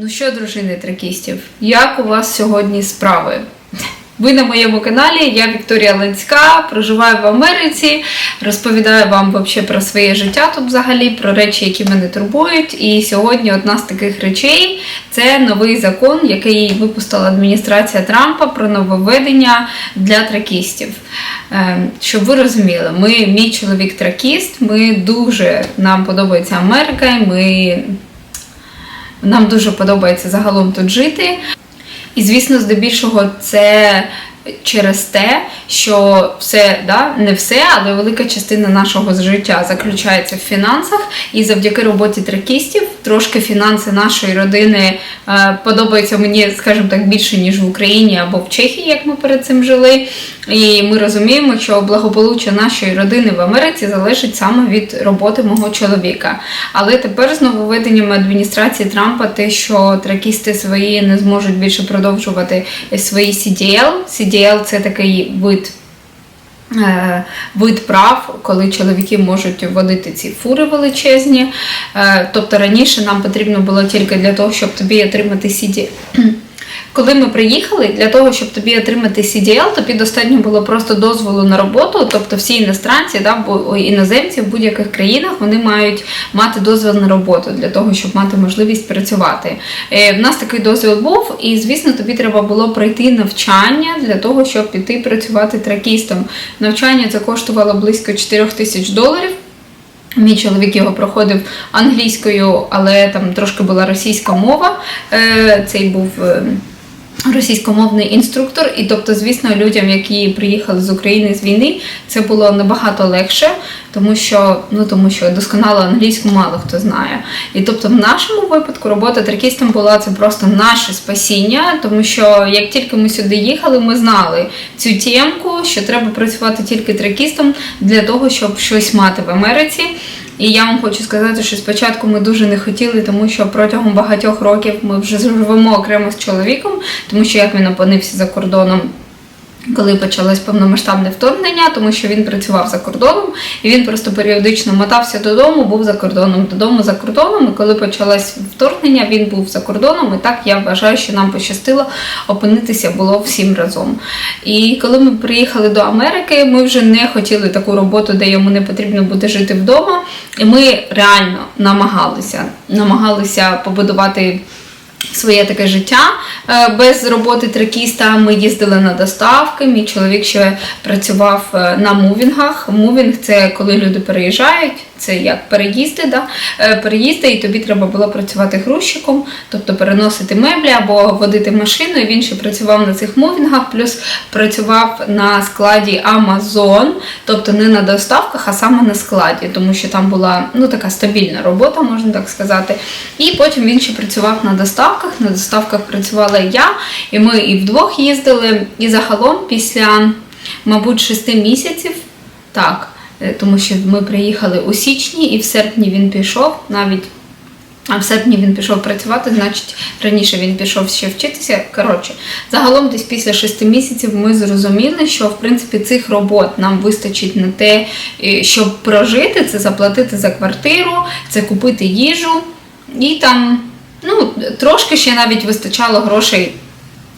Ну що, дружини тракістів, як у вас сьогодні справи? Ви на моєму каналі, я Вікторія Ленська, проживаю в Америці, розповідаю вам вообще про своє життя тут взагалі, про речі, які мене турбують. І сьогодні одна з таких речей це новий закон, який випустила адміністрація Трампа про нововведення для тракістів. Ем, Щоб ви розуміли, ми, мій чоловік тракіст, ми дуже нам подобається Америка, ми нам дуже подобається загалом тут жити. І, звісно, здебільшого це через те, що все, да, не все, але велика частина нашого життя заключається в фінансах. І завдяки роботі тракістів трошки фінанси нашої родини е, подобаються мені, скажімо так, більше, ніж в Україні або в Чехії, як ми перед цим жили. І ми розуміємо, що благополуччя нашої родини в Америці залежить саме від роботи мого чоловіка. Але тепер з нововведеннями адміністрації Трампа, те, що тракісти свої не зможуть більше продовжувати свої CDL. CDL – це такий вид. Е, Вид прав, коли чоловіки можуть водити ці фури величезні. Е, Тобто раніше нам потрібно було тільки для того, щоб тобі отримати CDL. Коли ми приїхали, для того, щоб тобі отримати CDL, тобі достатньо було просто дозволу на роботу. Тобто всі іностранці, да, бо- іноземці в будь-яких країнах вони мають мати дозвіл на роботу для того, щоб мати можливість працювати. Е, в нас такий дозвіл був, і звісно, тобі треба було пройти навчання для того, щоб піти працювати тракістом. Навчання це коштувало близько 4 тисяч доларів. Мій чоловік його проходив англійською, але там трошки була російська мова. Е, Цей був е, російськомовний інструктор. І тобто, звісно, людям, які приїхали з України з війни, це було набагато легше, тому що ну тому що досконало англійську мало хто знає. І тобто, в нашому випадку робота тракістом була це просто наше спасіння, тому що як тільки ми сюди їхали, ми знали цю тємку, що треба працювати тільки тракістом для того, щоб щось мати в Америці. І я вам хочу сказати, що спочатку ми дуже не хотіли, тому що протягом багатьох років ми вже живемо окремо з чоловіком, тому що як він опинився за кордоном. Коли почалось повномасштабне вторгнення, тому що він працював за кордоном, і він просто періодично мотався додому, був за кордоном, додому за кордоном. І коли почалось вторгнення, він був за кордоном. І так я вважаю, що нам пощастило опинитися було всім разом. І коли ми приїхали до Америки, ми вже не хотіли таку роботу, де йому не потрібно буде жити вдома. І ми реально намагалися, намагалися побудувати. Своє таке життя е, без роботи трекіста Ми їздили на доставки. Мій чоловік ще працював е, на мувінгах. Мувінг це коли люди переїжджають, це як переїзди, да? Е, переїзди, і тобі треба було працювати грузчиком, тобто переносити меблі або водити машину. І він ще працював на цих мувінгах, плюс працював на складі Amazon, тобто не на доставках, а саме на складі, тому що там була ну така стабільна робота, можна так сказати. І потім він ще працював на доставках. На доставках працювала я, і ми і вдвох їздили. І загалом після, мабуть, шести місяців, так, тому що ми приїхали у січні, і в серпні він пішов навіть. А в серпні він пішов працювати, значить раніше він пішов ще вчитися. Коротше, загалом, десь після шести місяців ми зрозуміли, що в принципі цих робот нам вистачить на те, е, щоб прожити, це заплатити за квартиру, це купити їжу, і там ну, трошки ще навіть вистачало грошей.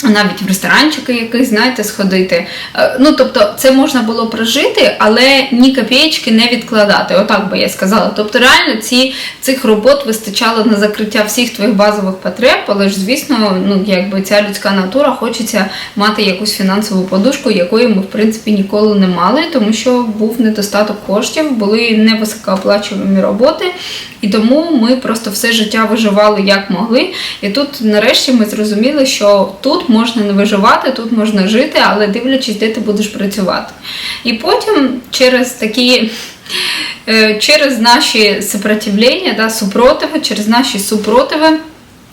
Навіть в ресторанчики якийсь, знаєте, сходити. Е, Ну, тобто, це можна було прожити, але ні копієчки не відкладати. Отак би я сказала. Тобто, реально ці, цих робот вистачало на закриття всіх твоїх базових потреб, але ж, звісно, ну, якби ця людська натура хочеться мати якусь фінансову подушку, якої ми, в принципі, ніколи не мали, тому що був недостаток коштів, були невисокооплачувані роботи. І тому ми просто все життя виживали як могли. І тут нарешті ми зрозуміли, що тут можна не виживати, тут можна жити, але дивлячись, де ти будеш працювати. І потім через такі. е, Через наші сопротивлення, да, супротиви, через наші супротиви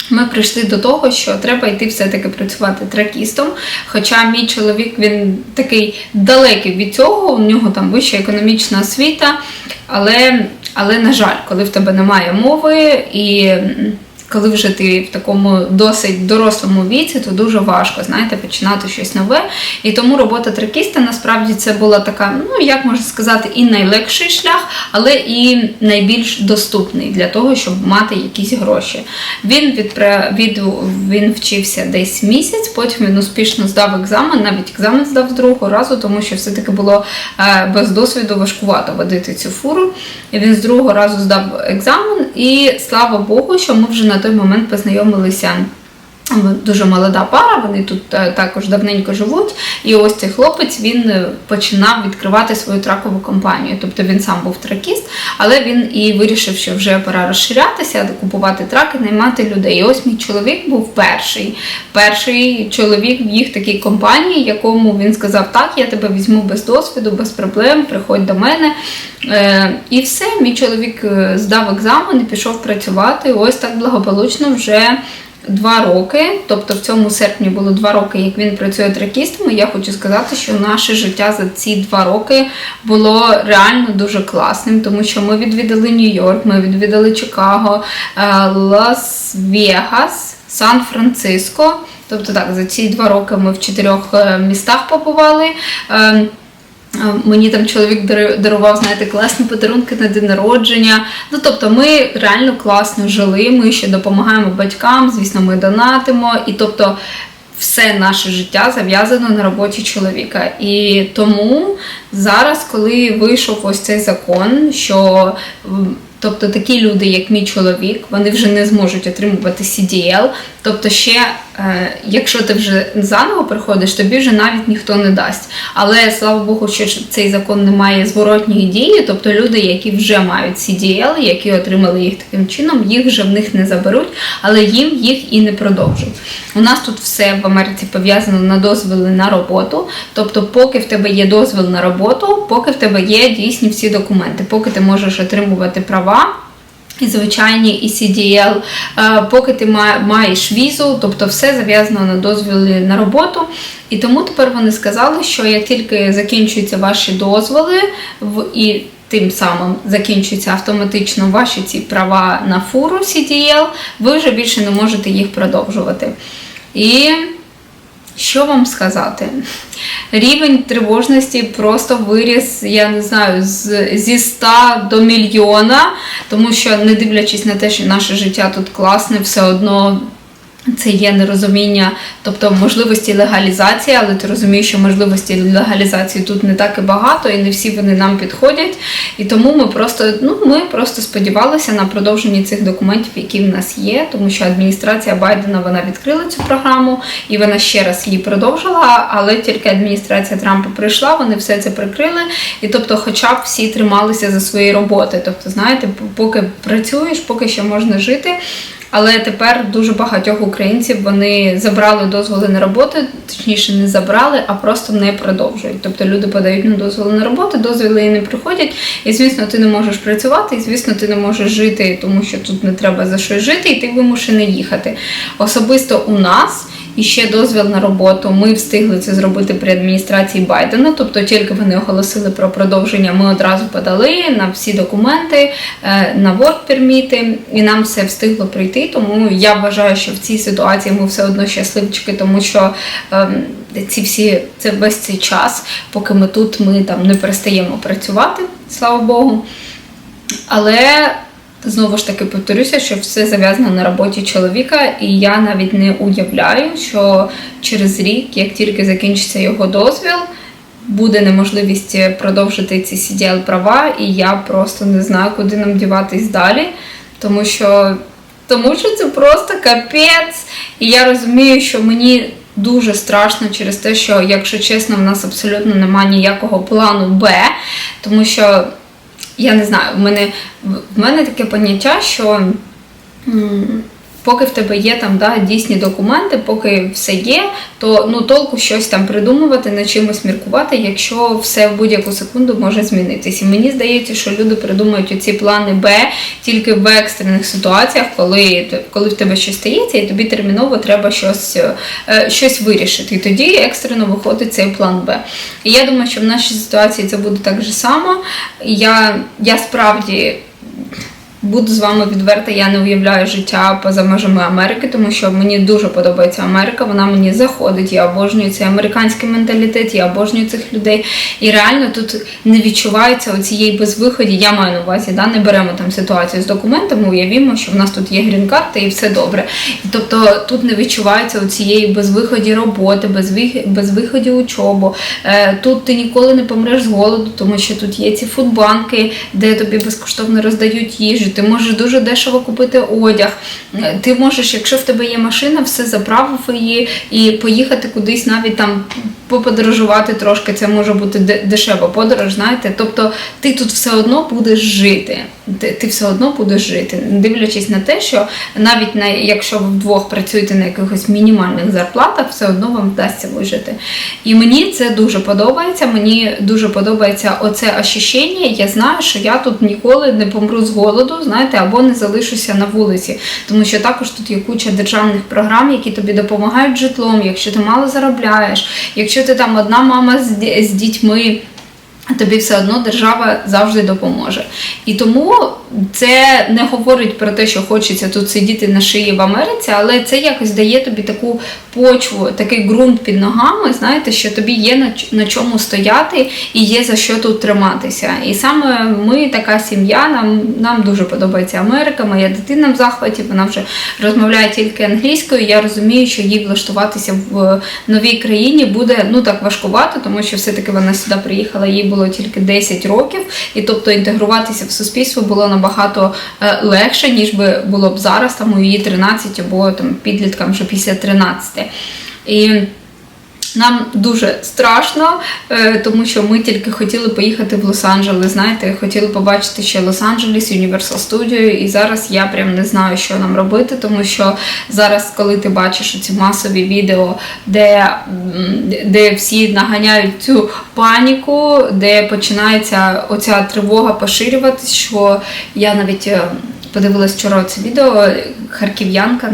ми прийшли до того, що треба йти все-таки працювати тракістом. Хоча мій чоловік він такий далекий від цього, у нього там вища економічна освіта, але, але на жаль, коли в тебе немає мови і. Коли вже ти в такому досить дорослому віці, то дуже важко, знаєте, починати щось нове. І тому робота тракіста насправді це була така, ну як можна сказати, і найлегший шлях, але і найбільш доступний для того, щоб мати якісь гроші. Він відпра... від... він вчився десь місяць, потім він успішно здав екзамен, навіть екзамен здав з другого разу, тому що все-таки було е, без досвіду важкувато водити цю фуру. І він з другого разу здав екзамен, і слава Богу, що ми вже на той момент познайомилися. Дуже молода пара, вони тут е, також давненько живуть. І ось цей хлопець він е, починав відкривати свою тракову компанію. Тобто він сам був тракіст, але він і вирішив, що вже пора розширятися, купувати траки, наймати людей. І ось мій чоловік був перший. Перший чоловік в їх такій компанії, якому він сказав: Так, я тебе візьму без досвіду, без проблем, приходь до мене. Е, І все, мій чоловік здав екзамен і пішов працювати. Ось так благополучно вже. Два роки, тобто в цьому серпні було два роки, як він працює тракістом. і Я хочу сказати, що наше життя за ці два роки було реально дуже класним, тому що ми відвідали Нью-Йорк, ми відвідали Чикаго, е, Лас-Вегас, Сан-Франциско. Тобто, так, за ці два роки ми в чотирьох е, містах побували. Мені там чоловік дарував, знаєте, класні подарунки на день народження. Ну, тобто, ми реально класно жили, ми ще допомагаємо батькам, звісно, ми донатимо. І тобто все наше життя зав'язано на роботі чоловіка. І тому зараз, коли вийшов ось цей закон, що Тобто такі люди, як мій чоловік, вони вже не зможуть отримувати CDL. Тобто, ще, е, якщо ти вже заново приходиш, тобі вже навіть ніхто не дасть. Але слава Богу, що цей закон не має зворотньої дії. Тобто люди, які вже мають CDL, які отримали їх таким чином, їх вже в них не заберуть, але їм їх і не продовжать. У нас тут все в Америці пов'язано на дозволи на роботу. Тобто, поки в тебе є дозвіл на роботу, поки в тебе є дійсні всі документи, поки ти можеш отримувати права права. І звичайні і CDL, е, поки ти маєш візу, тобто все зав'язано на дозволі на роботу. І тому тепер вони сказали, що як тільки закінчуються ваші дозволи, і тим самим закінчуються автоматично ваші ці права на фуру CDL, ви вже більше не можете їх продовжувати. І що вам сказати? Рівень тривожності просто виріс, я не знаю, з, зі 100 до мільйона, тому що, не дивлячись на те, що наше життя тут класне, все одно це є нерозуміння, тобто можливості легалізації, але ти розумієш, що можливості легалізації тут не так і багато, і не всі вони нам підходять. І тому ми просто ну, ми просто сподівалися на продовження цих документів, які в нас є, тому що адміністрація Байдена вона відкрила цю програму і вона ще раз її продовжила. Але тільки адміністрація Трампа прийшла, вони все це прикрили. І тобто, хоча б всі трималися за свої роботи. Тобто, знаєте, поки працюєш, поки ще можна жити. Але тепер дуже багатьох українців вони забрали дозволи на роботу, точніше не забрали, а просто не продовжують. Тобто люди подають на дозволи на роботу, дозволи і не приходять. І звісно, ти не можеш працювати, і звісно, ти не можеш жити, тому що тут не треба за що жити, і ти вимушений їхати. Особисто у нас. І ще дозвіл на роботу. Ми встигли це зробити при адміністрації Байдена. Тобто, тільки вони оголосили про продовження, ми одразу подали на всі документи, е, на work перміти, і нам все встигло прийти. Тому я вважаю, що в цій ситуації ми все одно щасливчики, тому що. Ем, ці всі це весь цей час, поки ми тут, ми там не перестаємо працювати, слава Богу. Але Знову ж таки повторюся, що все зав'язано на роботі чоловіка, і я навіть не уявляю, що через рік, як тільки закінчиться його дозвіл, буде неможливість продовжити ці cdl права, і я просто не знаю, куди нам діватись далі, тому що тому що це просто капець. І я розумію, що мені дуже страшно через те, що, якщо чесно, в нас абсолютно немає ніякого плану Б, тому що я не знаю, в мене в мене таке поняття, що поки в тебе є там да, дійсні документи, поки все є, то ну толку щось там придумувати, на чимось міркувати, якщо все в будь-яку секунду може змінитися. І мені здається, що люди придумують оці плани Б тільки в екстрених ситуаціях, коли коли в тебе щось стається, і тобі терміново треба щось е, щось вирішити. І тоді екстрено виходить цей план Б. І я думаю, що в нашій ситуації це буде так же само. Я, Я справді Буду з вами відверта, я не уявляю життя поза межами Америки, тому що мені дуже подобається Америка. Вона мені заходить. Я обожнюю цей американський менталітет, я обожнюю цих людей. І реально тут не відчувається оцієї безвиході. Я маю на увазі, да, не беремо там ситуацію з документами, уявімо, що в нас тут є грін-карта і все добре. Тобто тут не відчувається оцієї безвиході роботи, безвих- безвиході учобу. Е, Тут ти ніколи не помреш з голоду, тому що тут є ці фудбанки, де тобі безкоштовно роздають їжу. Ти можеш дуже дешево купити одяг. Ти можеш, якщо в тебе є машина, все заправив її і поїхати кудись навіть там поподорожувати трошки. Це може бути дешева подорож, знаєте. Тобто ти тут все одно будеш жити. Ти, ти все одно будеш жити, дивлячись на те, що навіть на якщо ви вдвох працюєте на якихось мінімальних зарплатах, все одно вам вдасться вижити. І мені це дуже подобається. Мені дуже подобається оце ощущення. Я знаю, що я тут ніколи не помру з голоду, знаєте, або не залишуся на вулиці, тому що також тут є куча державних програм, які тобі допомагають житлом, якщо ти мало заробляєш, якщо ти там одна мама з дітьми. Тобі все одно держава завжди допоможе. І тому це не говорить про те, що хочеться тут сидіти на шиї в Америці, але це якось дає тобі таку почву, такий ґрунт під ногами, знаєте, що тобі є на, чому стояти і є за що тут триматися. І саме ми, така сім'я, нам, нам дуже подобається Америка. Моя дитина в захваті, вона вже розмовляє тільки англійською. Я розумію, що їй влаштуватися в новій країні буде ну так важкувато, тому що все-таки вона сюди приїхала, їй було тільки 10 років, і тобто інтегруватися в суспільство було набагато е, легше, ніж би було б зараз, там у її 13 або там підліткам вже після 13. І нам дуже страшно, е, тому що ми тільки хотіли поїхати в Лос-Анджелес. Знаєте, хотіли побачити ще Лос-Анджелес, Universal Studio, і зараз я прям не знаю, що нам робити, тому що зараз, коли ти бачиш ці масові відео, де, де всі наганяють цю паніку, де починається оця тривога поширюватись, що я навіть. Е, Подивилась вчора це відео харків'янка,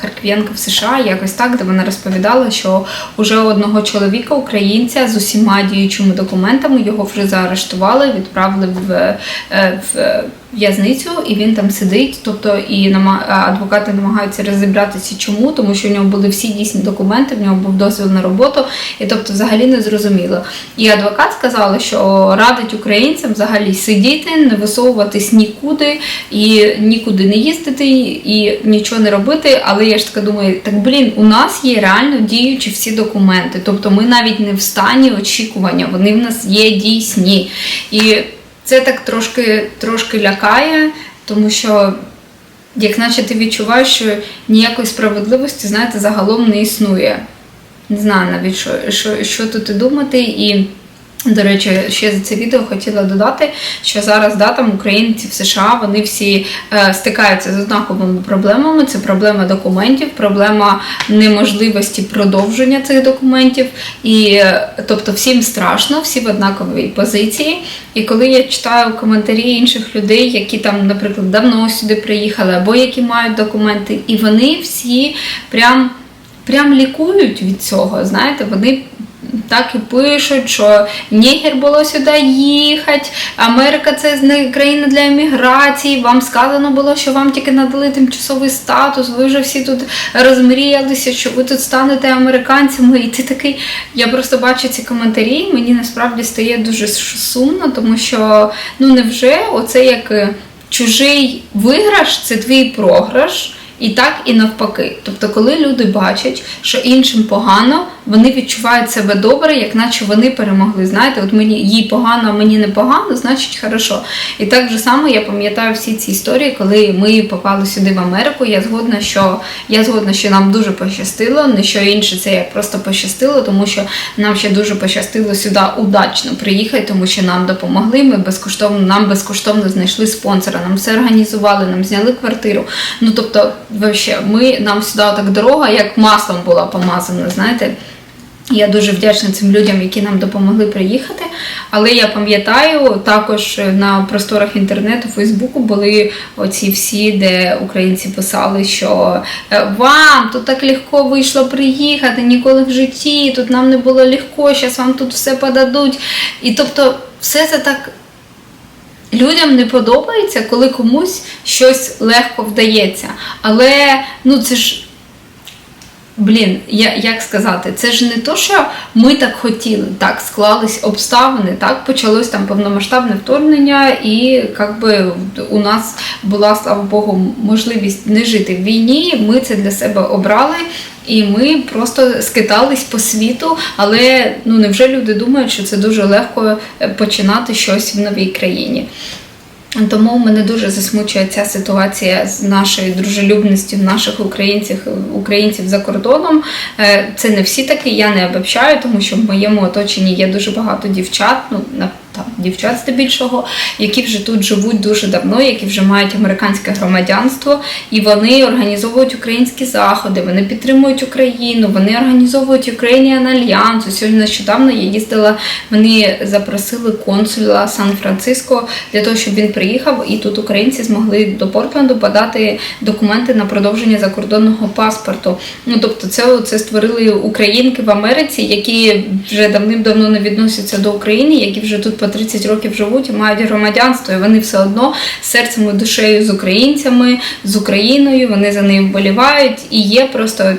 харків'янка в США, якось так, де вона розповідала, що уже одного чоловіка, українця з усіма діючими документами його вже заарештували, відправили в, е, в в'язницю, і він там сидить. Тобто і адвокати намагаються розібратися, чому, тому що в нього були всі дійсні документи, в нього був дозвіл на роботу, і тобто взагалі не зрозуміло. І адвокат сказала, що радить українцям взагалі сидіти, не висовуватись нікуди і нікуди не їздити, і нічого не робити. Але я ж така думаю, так блін, у нас є реально діючі всі документи. Тобто ми навіть не в стані очікування, вони в нас є дійсні. І це так трошки, трошки лякає, тому що. Як наче ти відчуваєш, що ніякої справедливості, знаєте, загалом не існує. Не знаю навіть, що, що, що тут і думати. І, до речі, ще за це відео хотіла додати, що зараз да, там українці в США вони всі е, стикаються з однаковими проблемами. Це проблема документів, проблема неможливості продовження цих документів. І е, тобто всім страшно, всі в однаковій позиції. І коли я читаю коментарі інших людей, які там, наприклад, давно сюди приїхали, або які мають документи, і вони всі прям прям лікують від цього. Знаєте, вони так і пишуть, що нігер було сюди їхати, Америка це країна для еміграції. Вам сказано було, що вам тільки надали тимчасовий статус. Ви вже всі тут розмріялися, що ви тут станете американцями. І ти такий. Я просто бачу ці коментарі. Мені насправді стає дуже сумно, тому що ну невже оце як е, чужий виграш, це твій програш. І так, і навпаки. Тобто, коли люди бачать, що іншим погано, вони відчувають себе добре, як наче вони перемогли. Знаєте, от мені їй погано, а мені не погано, значить хорошо. І так же само я пам'ятаю всі ці історії, коли ми попали сюди в Америку. Я згодна, що я згодна, що нам дуже пощастило, не що інше, це як просто пощастило, тому що нам ще дуже пощастило сюди удачно приїхати, тому що нам допомогли. Ми безкоштовно нам безкоштовно знайшли спонсора, нам все організували, нам зняли квартиру. Ну тобто, вообще, ми нам сюди так дорога, як маслом була помазана, знаєте. Я дуже вдячна цим людям, які нам допомогли приїхати. Але я пам'ятаю, також на просторах інтернету, Фейсбуку були оці всі, де українці писали, що е, вам тут так легко вийшло приїхати, ніколи в житті, тут нам не було легко, зараз вам тут все подадуть. І тобто, все це так Людям не подобається, коли комусь щось легко вдається. Але ну це ж. Блін, я, як сказати, це ж не то, що ми так хотіли, так склались обставини, так почалось там повномасштабне вторгнення, і як би у нас була, слава Богу, можливість не жити в війні. Ми це для себе обрали. І ми просто скитались по світу, але ну невже люди думають, що це дуже легко е, починати щось в новій країні? Тому мене дуже засмучує ця ситуація з нашою дружелюбністю наших українців українців за кордоном. Е, Це не всі такі, я не обобщаю, тому що в моєму оточенні є дуже багато дівчат. Ну там дівчат здебільшого, які вже тут живуть дуже давно, які вже мають американське громадянство, і вони організовують українські заходи, вони підтримують Україну, вони організовують Ukrainian Alliance. Сьогодні нещодавно я їздила, вони запросили консула Сан-Франциско для того, щоб він приїхав, і тут українці змогли до Портленду подати документи на продовження закордонного паспорту. Ну тобто, це, це створили українки в Америці, які вже давним-давно не відносяться до України, які вже тут по 30 років живуть і мають громадянство, і вони все одно серцем і душею з українцями, з Україною, вони за нею вболівають. І є просто.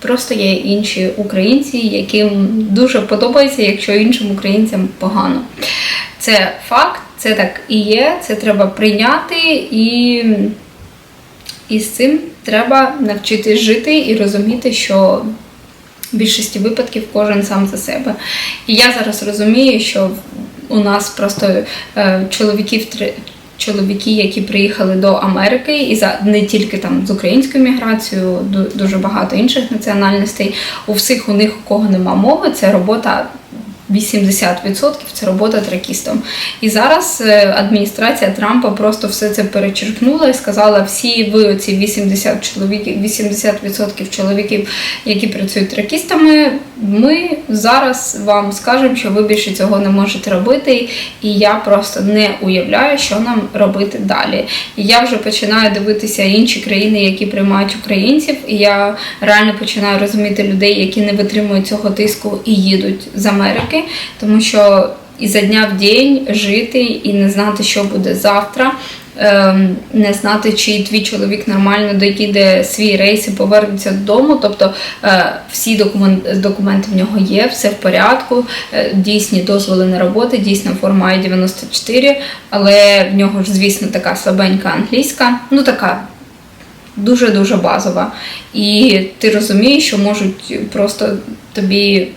Просто є інші українці, яким дуже подобається, якщо іншим українцям погано. Це факт, це так і є, це треба прийняти, і, і з цим треба навчитись жити і розуміти, що більшості випадків кожен сам за себе. І я зараз розумію, що у нас просто е, чоловіків чоловіки, які приїхали до Америки, і за не тільки там з українською міграцією, дуже багато інших національностей. У всіх у них у кого нема мови, це робота 80% це робота тракістом. І зараз е, адміністрація Трампа просто все це перечеркнула і сказала: всі ви ці 80 чоловіків, 80% чоловіків, які працюють тракістами, ми зараз вам скажемо, що ви більше цього не можете робити. І я просто не уявляю, що нам робити далі. Я вже починаю дивитися інші країни, які приймають українців, і я реально починаю розуміти людей, які не витримують цього тиску і їдуть з Америки тому що і за дня в день жити і не знати, що буде завтра. Ем, не знати, чи твій чоловік нормально доїде свій рейс і повернеться додому. Тобто е, всі документи документи в нього є, все в порядку, е, дійсні дозволи на роботу, дійсна форма I-94, але в нього ж, звісно, така слабенька англійська, ну така дуже-дуже базова. І ти розумієш, що можуть просто тобі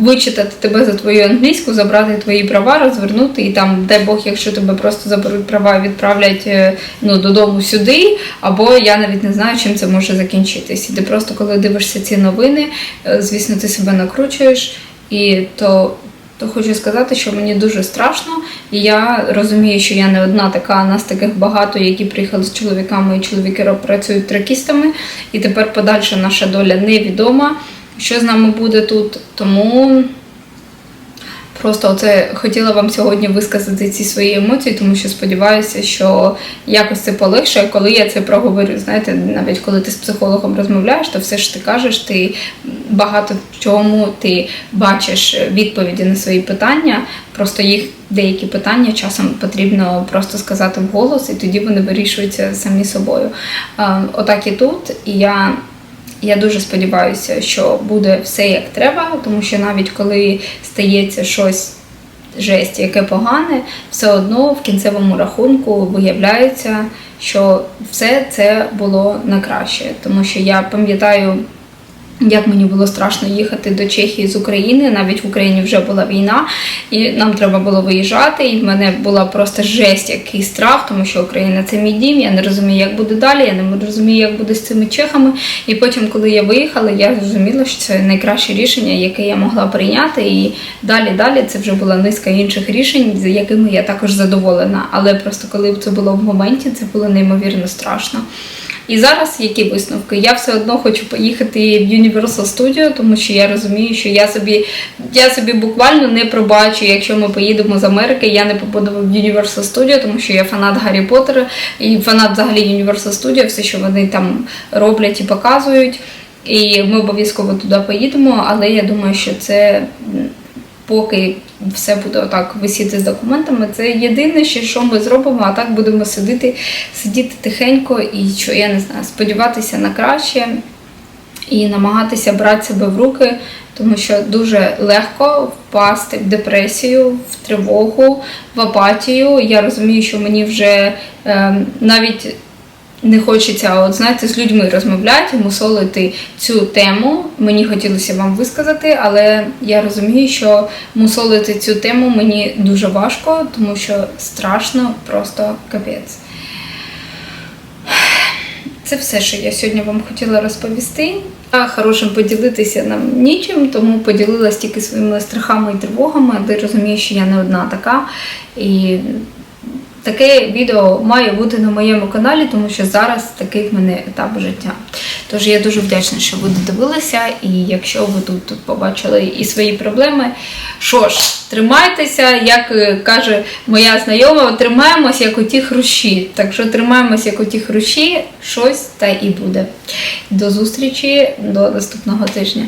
вичитати тебе за твою англійську, забрати твої права, розвернути і там, дай Бог, якщо тебе просто заберуть права, відправлять е, ну, додому сюди, або я навіть не знаю, чим це може закінчитись. І ти просто, коли дивишся ці новини, е, звісно, ти себе накручуєш, і то. То хочу сказати, що мені дуже страшно, і я розумію, що я не одна така, нас таких багато, які приїхали з чоловіками, і чоловіки працюють тракістами, і тепер подальша наша доля невідома що з нами буде тут. Тому просто оце хотіла вам сьогодні висказати ці свої емоції, тому що сподіваюся, що якось це полегшає, коли я це проговорю. Знаєте, навіть коли ти з психологом розмовляєш, то все ж ти кажеш, ти багато в чому ти бачиш відповіді на свої питання. Просто їх деякі питання часом потрібно просто сказати вголос, і тоді вони вирішуються самі собою. Отак і тут. І я я дуже сподіваюся, що буде все як треба, тому що навіть коли стається щось жесть, яке погане, все одно в кінцевому рахунку виявляється, що все це було на краще. Тому що я пам'ятаю. Як мені було страшно їхати до Чехії з України, навіть в Україні вже була війна, і нам треба було виїжджати. І в мене була просто жесть, який страх, тому що Україна це мій дім. Я не розумію, як буде далі. Я не розумію, як буде з цими чехами. І потім, коли я виїхала, я зрозуміла, що це найкраще рішення, яке я могла прийняти. І далі, далі це вже була низка інших рішень, з якими я також задоволена. Але просто коли це було в моменті, це було неймовірно страшно. І зараз які висновки? Я все одно хочу поїхати в Universal Studio, тому що я розумію, що я собі я собі буквально не пробачу, якщо ми поїдемо з Америки, я не побуду в Universal Studio, тому що я фанат Гаррі Поттера і фанат взагалі Universal Studio, все, що вони там роблять і показують. І ми обов'язково туди поїдемо, але я думаю, що це поки все буде отак висіти з документами, це єдине, що ми зробимо, а так будемо сидіти, сидіти тихенько і що я не знаю, сподіватися на краще і намагатися брати себе в руки, тому що дуже легко впасти в депресію, в тривогу, в апатію. Я розумію, що мені вже е, навіть не хочеться, от знаєте, з людьми розмовляти, мусолити цю тему. Мені хотілося вам висказати, але я розумію, що мусолити цю тему мені дуже важко, тому що страшно, просто капець. Це все, що я сьогодні вам хотіла розповісти. А хорошим поділитися нам нічим, тому поділилась тільки своїми страхами і тривогами, де розумію, що я не одна така. І таке відео має бути на моєму каналі, тому що зараз такий в мене етап життя. Тож я дуже вдячна, що ви додивилися, і якщо ви тут, побачили і свої проблеми, що ж, тримайтеся, як е, каже моя знайома, тримаємось як оті хрущі. Так що тримаємось як оті хрущі, щось та і буде. До зустрічі до наступного тижня.